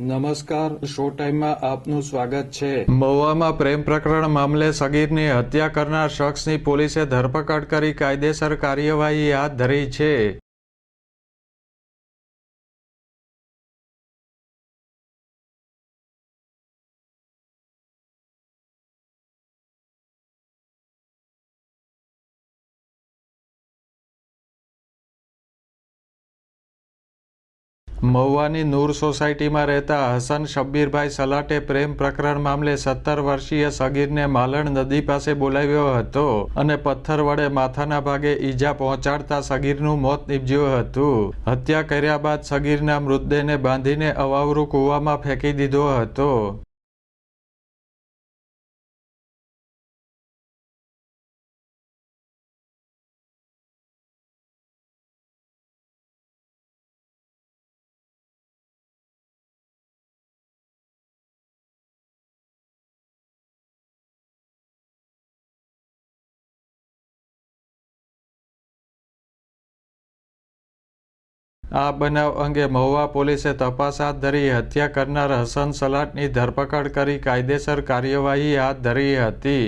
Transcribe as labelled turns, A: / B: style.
A: નમસ્કાર શો ટાઈમમાં આપનું સ્વાગત છે.
B: મહુવામાં પ્રેમ પ્રકરણ મામલે સગીરની હત્યા કરનાર શખ્સની પોલીસે ધરપકડ કરી કાયદેસર કાર્યવાહી હાથ ધરી છે. મહુવાની નૂર સોસાયટીમાં રહેતા હસન શબ્બીરભાઈ સલાટે પ્રેમ પ્રકરણ મામલે સત્તર વર્ષીય સગીરને માલણ નદી પાસે બોલાવ્યો હતો અને પથ્થર વડે માથાના ભાગે ઈજા પહોંચાડતા સગીરનું મોત નીપજ્યું હતું. હત્યા કર્યા બાદ સગીરના મૃતદેહને બાંધીને અવાવરૂ કૂવામાં ફેંકી દીધો હતો. આ બનાવ અંગે મહુવા પોલીસે તપાસ હાથ ધરી હત્યા કરનાર હસન સલાટની ધરપકડ કરી કાયદેસર કાર્યવાહી હાથ ધરી હતી.